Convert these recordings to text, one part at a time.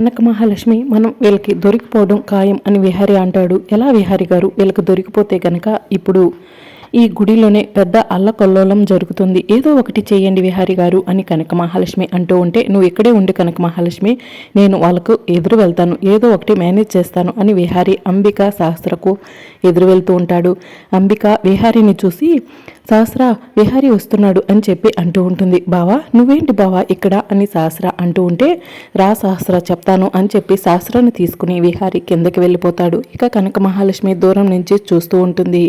కనక మహాలక్ష్మి మనం వీళ్ళకి దొరికిపోవడం ఖాయం అని విహారి అంటాడు. ఎలా విహారి గారు? వీళ్ళకి దొరికిపోతే కనుక ఇప్పుడు ఈ గుడిలోనే పెద్ద అల్లకొల్లోలం జరుగుతుంది. ఏదో ఒకటి చేయండి విహారి గారు అని కనక మహాలక్ష్మి అంటూ ఉంటే నువ్వు ఇక్కడే ఉండి కనక మహాలక్ష్మి నేను వాళ్ళకు ఎదురు వెళ్తాను ఏదో ఒకటి మేనేజ్ చేస్తాను అని విహారి అంబిక శాస్త్రకు ఎదురు వెళ్తూ ఉంటాడు. అంబిక విహారిని చూసి సహస్ర విహారి వస్తున్నాడు అని చెప్పి అంటూ ఉంటుంది. బావా నువ్వేంటి బావా ఇక్కడ అని సహస్ర అంటూ ఉంటే రా సహస్ర చెప్తాను అని చెప్పి సహస్రాన్ని తీసుకుని విహారి కిందకి వెళ్ళిపోతాడు. ఇక కనక మహాలక్ష్మి దూరం నుంచి చూస్తూ ఉంటుంది.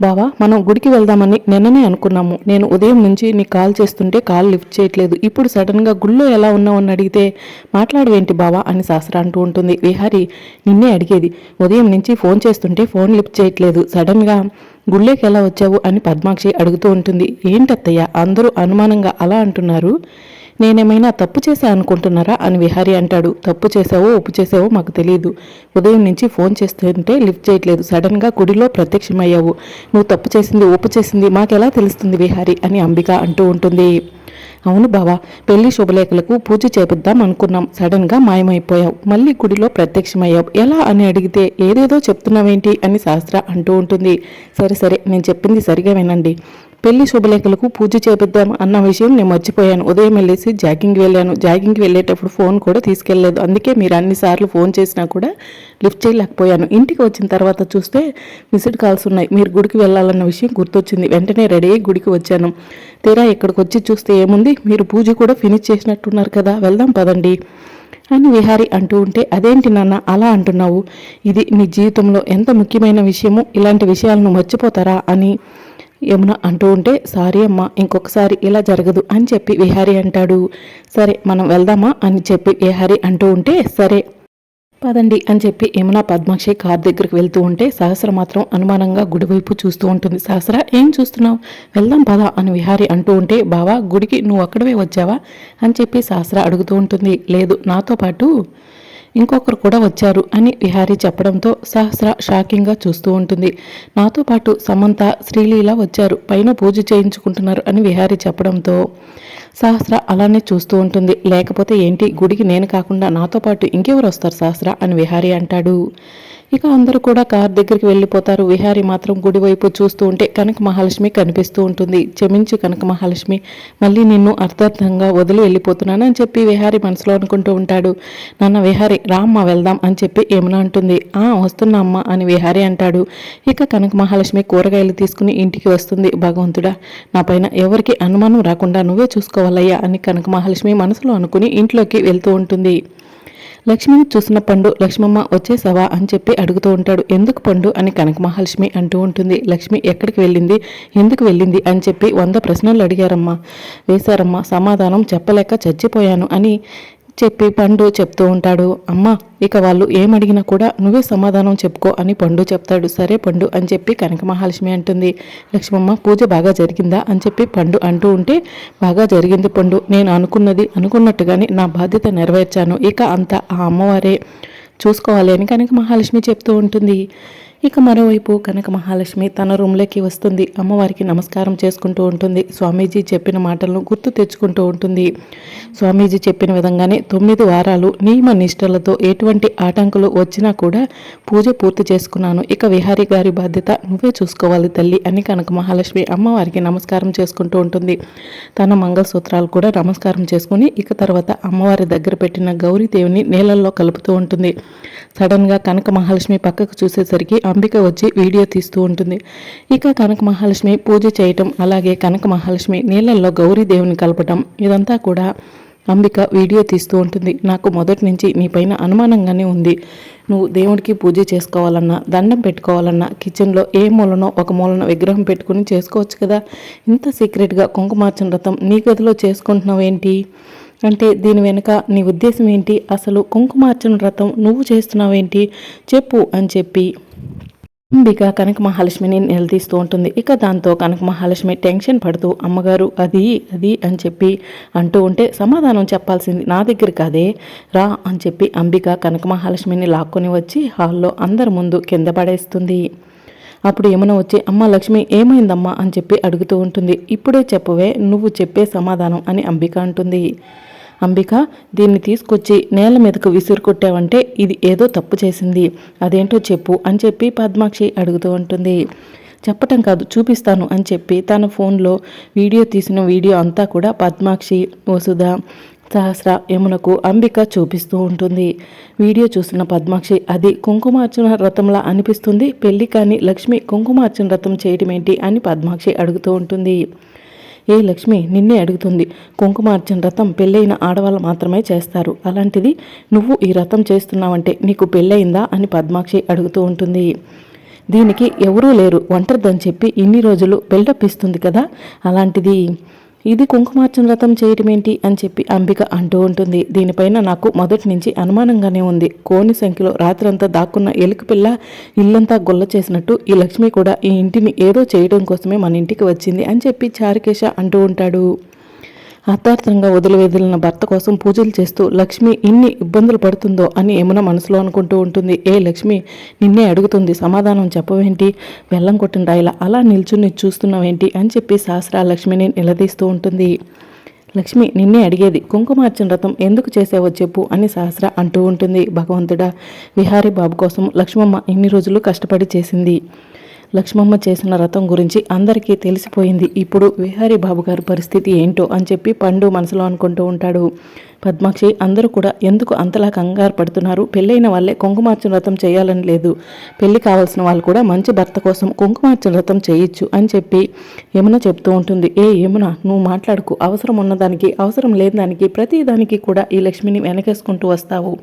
బావా మనం గుడికి వెళ్దామని నిన్ననే అనుకున్నాము. నేను ఉదయం నుంచి నీ కాల్ చేస్తుంటే కాల్ లిఫ్ట్ చేయట్లేదు. ఇప్పుడు సడన్గా గుళ్ళో ఎలా ఉన్నావు అని అడిగితే మాట్లాడవేంటి బావా అని శాస్త్ర అంటూ ఉంటుంది. విహారి నిన్నే అడిగేది. ఉదయం నుంచి ఫోన్ చేస్తుంటే ఫోన్ లిఫ్ట్ చేయట్లేదు. సడన్గా గుళ్ళేకి ఎలా వచ్చావు అని పద్మాక్షి అడుగుతూ ఉంటుంది. ఏంటత్తయ్య అందరూ అనుమానంగా అలా అంటున్నారు? నేనేమైనా తప్పు చేశా అనుకుంటున్నారా? అని విహారీ అంటాడు. తప్పు చేసావో ఒప్పు చేసావో మాకు తెలియదు ఉదయం నుంచి ఫోన్ చేస్తుంటే లిఫ్ట్ చేయట్లేదు. సడన్గా గుడిలో ప్రత్యక్షమయ్యావు. నువ్వు తప్పు చేసింది ఒప్పు చేసింది మాకెలా తెలుస్తుంది విహారీ? అని అంబిక అంటూ ఉంటుంది. అవును బావా పెళ్ళి శుభలేఖలకు పూజ చేపిద్దాం అనుకున్నాం. సడన్గా మాయమైపోయావు. మళ్ళీ గుడిలో ప్రత్యక్షమయ్యావు. ఎలా అని అడిగితే ఏదేదో చెప్తున్నావేంటి? అని శాస్త్ర అంటూ ఉంటుంది. సరే సరే నేను చెప్పింది సరిగా వినండి. పెళ్ళి శుభలేఖలకు పూజ చేపిద్దాం అన్న విషయం నేను మర్చిపోయాను. ఉదయం వెళ్ళేసి జాగింగ్ వెళ్ళాను. జాగింగ్కి వెళ్ళేటప్పుడు ఫోన్ కూడా తీసుకెళ్ళలేదు అందుకే మీరు అన్నిసార్లు ఫోన్ చేసినా కూడా లిఫ్ట్ చేయలేకపోయాను. ఇంటికి వచ్చిన తర్వాత చూస్తే మిస్డ్ కాల్స్ ఉన్నాయి. మీరు గుడికి వెళ్ళాలన్న విషయం గుర్తొచ్చింది. వెంటనే రెడీ అయ్యి గుడికి వచ్చాను. తీరా ఇక్కడికి వచ్చి చూస్తే ఏముంది? మీరు పూజ కూడా ఫినిష్ చేసినట్టున్నారు కదా. వెళ్దాం పదండి అని విహారి అంటూ ఉంటే అదేంటి నాన్న అలా అంటున్నావు? ఇది నీ జీవితంలో ఎంత ముఖ్యమైన విషయము? ఇలాంటి విషయాలను మర్చిపోతారా? అని యమున అంటూ ఉంటే సారీ అమ్మా ఇంకొకసారి ఇలా జరగదు అని చెప్పి విహారి అంటాడు. సరే మనం వెళ్దామా? అని చెప్పి విహారి అంటూ ఉంటే సరే పదండి అని చెప్పి యమున పద్మాక్షి కార్ దగ్గరికి వెళ్తూ ఉంటే సహస్ర మాత్రం అనుమానంగా గుడివైపు చూస్తూ ఉంటుంది. సహస్ర ఏం చూస్తున్నావు? వెళ్దాం పదా అని విహారి అంటూ ఉంటే బావా గుడికి నువ్వు అక్కడవే వచ్చావా? అని చెప్పి సహస్ర అడుగుతూ ఉంటుంది. లేదు నాతో పాటు ఇంకొకరు కూడా వచ్చారు అని విహారీ చెప్పడంతో సహస్ర షాకింగ్గా చూస్తూ ఉంటుంది. నాతో పాటు సమంత శ్రీలీల వచ్చారు. పైన పూజ చేయించుకుంటున్నారు అని విహారీ చెప్పడంతో సహస్ర అలానే చూస్తూ ఉంటుంది. లేకపోతే ఏంటి? గుడికి నేను కాకుండా నాతో పాటు ఇంకెవరు వస్తారు సహస్ర? అని విహారీ అంటాడు. ఇక అందరూ కూడా కార్ దగ్గరికి వెళ్ళిపోతారు. విహారి మాత్రం గుడి వైపు చూస్తూ ఉంటే కనక మహాలక్ష్మి కనిపిస్తూ ఉంటుంది. క్షమించు కనక మహాలక్ష్మి మళ్ళీ నిన్ను అర్థార్థంగా వదిలి వెళ్ళిపోతున్నాను అని చెప్పి విహారి మనసులో అనుకుంటూ ఉంటాడు. నాన్న విహారి రామ్మ వెళ్దాం అని చెప్పి ఏమైనా అంటుంది. ఆ వస్తున్నా అమ్మ అని విహారి అంటాడు. ఇక కనక మహాలక్ష్మి కూరగాయలు తీసుకుని ఇంటికి వస్తుంది. భగవంతుడా నా పైన ఎవరికి అనుమానం రాకుండా నువ్వే చూసుకో. చూసుకోవాలయ్యా అని కనక మహాలక్ష్మి మనసులో అనుకుని ఇంట్లోకి వెళ్తూ ఉంటుంది. లక్ష్మిని చూసిన పండు లక్ష్మమ్మ వచ్చేసావా? అని చెప్పి అడుగుతూ ఉంటాడు. ఎందుకు పండు? అని కనక మహాలక్ష్మి అంటూ ఉంటుంది. లక్ష్మి ఎక్కడికి వెళ్ళింది? ఎందుకు వెళ్ళింది? అని చెప్పి వంద ప్రశ్నలు అడిగారమ్మా. వేశారమ్మా సమాధానం చెప్పలేక చచ్చిపోయాను అని చెప్పి పండు చెప్తూ ఉంటాడు. అమ్మ ఇక వాళ్ళు ఏమడిగినా కూడా నువ్వే సమాధానం చెప్పుకో అని పండు చెప్తాడు. సరే పండు అని చెప్పి కనక మహాలక్ష్మి అంటుంది. లక్ష్మమ్మ పూజ బాగా జరిగిందా? అని చెప్పి పండు అంటూ ఉంటే బాగా జరిగింది పండు. నేను అనుకున్నది అనుకున్నట్టుగానే నా బాధ్యత నెరవేర్చాను. ఇక అంతా ఆ అమ్మవారే చూసుకోవాలి అని కనుక మహాలక్ష్మి చెప్తూ ఉంటుంది. ఇక మరోవైపు కనక మహాలక్ష్మి తన రూమ్లోకి వస్తుంది. అమ్మవారికి నమస్కారం చేసుకుంటూ ఉంటుంది. స్వామీజీ చెప్పిన మాటలను గుర్తు తెచ్చుకుంటూ ఉంటుంది. స్వామీజీ చెప్పిన విధంగానే తొమ్మిది వారాలు నియమ నిష్టలతో ఎటువంటి ఆటంకులు వచ్చినా కూడా పూజ పూర్తి చేసుకున్నాను. ఇక విహారీ గారి బాధ్యత నువ్వే చూసుకోవాలి తల్లి అని కనక మహాలక్ష్మి అమ్మవారికి నమస్కారం చేసుకుంటూ ఉంటుంది. తన మంగళసూత్రాలు కూడా నమస్కారం చేసుకుని ఇక తర్వాత అమ్మవారి దగ్గర పెట్టిన గౌరీదేవిని నీళ్ళల్లో కలుపుతూ ఉంటుంది. సడన్గా కనక మహాలక్ష్మి పక్కకు చూసేసరికి అంబిక వచ్చి వీడియో తీస్తూ ఉంటుంది. ఇక కనక మహాలక్ష్మి పూజ చేయటం అలాగే కనక మహాలక్ష్మి నీళ్ళల్లో గౌరీదేవిని కలపటం ఇదంతా కూడా అంబిక వీడియో తీస్తూ ఉంటుంది. నాకు మొదటి నుంచి నీపైన అనుమానంగానే ఉంది. నువ్వు దేవుడికి పూజ చేసుకోవాలన్నా దండం పెట్టుకోవాలన్నా కిచెన్లో ఏ మూలనో ఒక మూలన విగ్రహం పెట్టుకుని చేసుకోవచ్చు కదా? ఇంత సీక్రెట్గా కుంకుమార్చన వ్రతం నీ గదిలో చేసుకుంటున్నావు ఏంటి? అంటే దీని వెనుక నీ ఉద్దేశం ఏంటి? అసలు కుంకుమార్చన వ్రతం నువ్వు చేస్తున్నావేంటి? చెప్పు అని చెప్పి అంబిక కనక మహాలక్ష్మిని నిలదీస్తూ ఉంటుంది. ఇక దాంతో కనక మహాలక్ష్మి టెన్షన్ పడుతూ అమ్మగారు అది అది అని చెప్పి అంటూ ఉంటే సమాధానం చెప్పాల్సింది నా దగ్గర కాదే రా అని చెప్పి అంబిక కనక మహాలక్ష్మిని లాక్కొని వచ్చి హాల్లో అందరి ముందు కింద పడేస్తుంది. అప్పుడు ఏమైనా వచ్చి అమ్మ లక్ష్మి ఏమైందమ్మా అని చెప్పి అడుగుతూ ఉంటుంది. ఇప్పుడే చెప్పవే నువ్వు చెప్పే సమాధానం అని అంబిక అంటుంది. అంబిక దీన్ని తీసుకొచ్చి నేల మీదకు విసురు కొట్టావంటే ఇది ఏదో తప్పు చేసింది. అదేంటో చెప్పు అని చెప్పి పద్మాక్షి అడుగుతూ ఉంటుంది. చెప్పటం కాదు చూపిస్తాను అని చెప్పి తన ఫోన్లో వీడియో తీసిన వీడియో అంతా కూడా పద్మాక్షి వసుధ సహస్ర యమునకు అంబిక చూపిస్తూ ఉంటుంది. వీడియో చూసిన పద్మాక్షి అది కుంకుమార్చన రథంలా అనిపిస్తుంది. పెళ్ళి కానీ లక్ష్మి కుంకుమార్చన రథం చేయటం ఏంటి అని పద్మాక్షి అడుగుతూ ఉంటుంది. ఏ లక్ష్మి? నిన్నే అడుగుతుంది. కుంకుమార్చన రథం పెళ్ళైన ఆడవాళ్ళు మాత్రమే చేస్తారు. అలాంటిది నువ్వు ఈ రథం చేస్తున్నావంటే నీకు పెళ్ళయిందా అని పద్మాక్షి అడుగుతూ ఉంటుంది. దీనికి ఎవరూ లేరు. ఒంటరిదని చెప్పి ఇన్ని రోజులు బిల్డప్ ఇస్తుంది కదా? అలాంటిది ఇది కుంకుమార్చన వ్రతం చేయటం ఏంటి అని చెప్పి అంబిక అంటూ ఉంటుంది. దీనిపైన నాకు మొదటి నుంచి అనుమానంగానే ఉంది. కోని సంఖ్యలో రాత్రంతా దాక్కున్న ఎలుక పిల్ల ఇల్లంతా గొల్ల చేసినట్టు ఈ లక్ష్మి కూడా ఈ ఇంటిని ఏదో చేయడం కోసమే మన ఇంటికి వచ్చింది అని చెప్పి చారికేశ అంటూ ఉంటాడు. అర్థార్థంగా వదిలివెదిలిన భర్త కోసం పూజలు చేస్తూ లక్ష్మి ఇన్ని ఇబ్బందులు పడుతుందో? అని యమున మనసులో అనుకుంటూ ఉంటుంది. ఏ లక్ష్మి నిన్నే అడుగుతుంది సమాధానం చెప్పవేంటి? వెళ్ళం కొట్టిన రాయిలా అలా నిల్చుని చూస్తున్నావేంటి? అని చెప్పి సహస్ర లక్ష్మిని నిలదీస్తూ ఉంటుంది. లక్ష్మి నిన్నే అడిగేది కుంకుమార్చన రథం ఎందుకు చేసావో చెప్పు? అని సహస్ర అంటూ ఉంటుంది. భగవంతుడా విహారీ బాబు కోసం లక్ష్మమ్మ ఇన్ని రోజులు కష్టపడి చేసింది. లక్ష్మమ్మ చేసిన రథం గురించి అందరికీ తెలిసిపోయింది. ఇప్పుడు విహారీ బాబు గారి పరిస్థితి ఏంటో అని చెప్పి పండు మనసులో అనుకుంటూ ఉంటాడు. పద్మాక్షి అందరూ కూడా ఎందుకు అంతలా కంగారు పడుతున్నారు? పెళ్ళైన వాళ్ళే కుంకుమార్చన వ్రతం చేయాలని లేదు. పెళ్ళి కావాల్సిన వాళ్ళు కూడా మంచి భర్త కోసం కుంకుమార్చన వ్రతం చేయొచ్చు అని చెప్పి యమున చెప్తూ ఉంటుంది. ఏ యమున నువ్వు మాట్లాడుకు. అవసరం ఉన్నదానికి అవసరం లేని దానికి ప్రతి దానికి కూడా ఈ లక్ష్మిని వెనకేసుకుంటూ వస్తావు.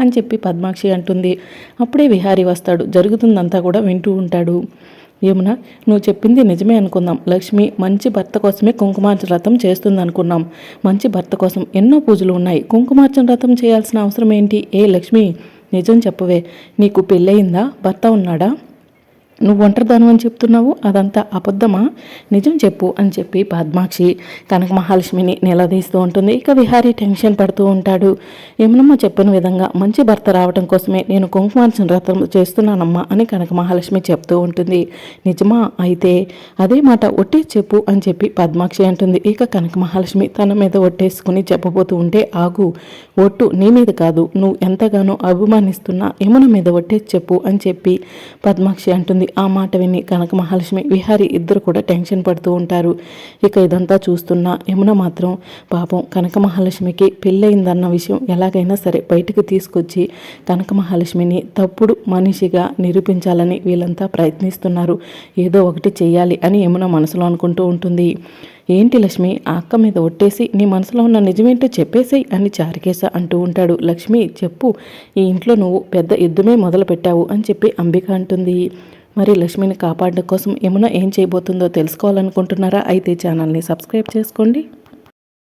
అని చెప్పి పద్మాక్షి అంటుంది. అప్పుడే విహారీ వస్తాడు. జరుగుతుందంతా కూడా వింటూ ఉంటాడు. యమున నువ్వు చెప్పింది నిజమే అనుకుందాం. లక్ష్మి మంచి భర్త కోసమే కుంకుమార్చన వ్రతం చేస్తుంది అనుకున్నాం. మంచి భర్త కోసం ఎన్నో పూజలు ఉన్నాయి. కుంకుమార్చన వ్రతం చేయాల్సిన అవసరం ఏంటి? ఏ లక్ష్మి నిజం చెప్పవే. నీకు పెళ్ళయిందా? భర్త ఉన్నాడా? నువ్వు ఒంటరిదాను అని చెప్తున్నావు అదంతా అబద్ధమా? నిజం చెప్పు అని చెప్పి పద్మాక్షి కనక మహాలక్ష్మిని నిలదీస్తూ ఉంటుంది. ఇక విహారీ టెన్షన్ పడుతూ ఉంటాడు. యమునమ్మ చెప్పిన విధంగా మంచి భర్త రావడం కోసమే నేను కుంకుమార్చన వ్రతం చేస్తున్నానమ్మా అని కనక మహాలక్ష్మి చెప్తూ ఉంటుంది. నిజమా? అయితే అదే మాట ఒట్టే చెప్పు అని చెప్పి పద్మాక్షి అంటుంది. ఇక కనక మహాలక్ష్మి తన మీద ఒట్టేసుకుని చెప్పబోతూ ఉంటే ఆగు ఒట్టు నీ మీద కాదు నువ్వు ఎంతగానో అభిమానిస్తున్నా యమున మీద ఒట్టేసి చెప్పు అని చెప్పి పద్మాక్షి అంటుంది. ఉంటుంది ఆ మాట విని కనక మహాలక్ష్మి విహారి ఇద్దరు కూడా టెన్షన్ పడుతూ ఉంటారు. ఇక ఇదంతా చూస్తున్న యమున మాత్రం పాపం కనక మహాలక్ష్మికి పెళ్ళయిందన్న విషయం ఎలాగైనా సరే బయటకు తీసుకొచ్చి కనక మహాలక్ష్మిని తప్పుడు మనిషిగా నిరూపించాలని వీళ్ళంతా ప్రయత్నిస్తున్నారు. ఏదో ఒకటి చేయాలి అని యమున మనసులో అనుకుంటూ ఉంటుంది. ఏంటి లక్ష్మి ఆ అక్క మీద ఒట్టేసి నీ మనసులో ఉన్న నిజమేంటో చెప్పేసేయి అని చారికేశ అంటూ ఉంటాడు. లక్ష్మి చెప్పు ఈ ఇంట్లో నువ్వు పెద్ద యుద్ధమే మొదలు పెట్టావు అని చెప్పి అంబిక అంటుంది. మరి లక్ష్మిని కాపాడడం కోసం యమున ఏం చేయబోతుందో తెలుసుకోవాలనుకుంటున్నారా? అయితే ఛానల్ని సబ్స్క్రైబ్ చేసుకోండి.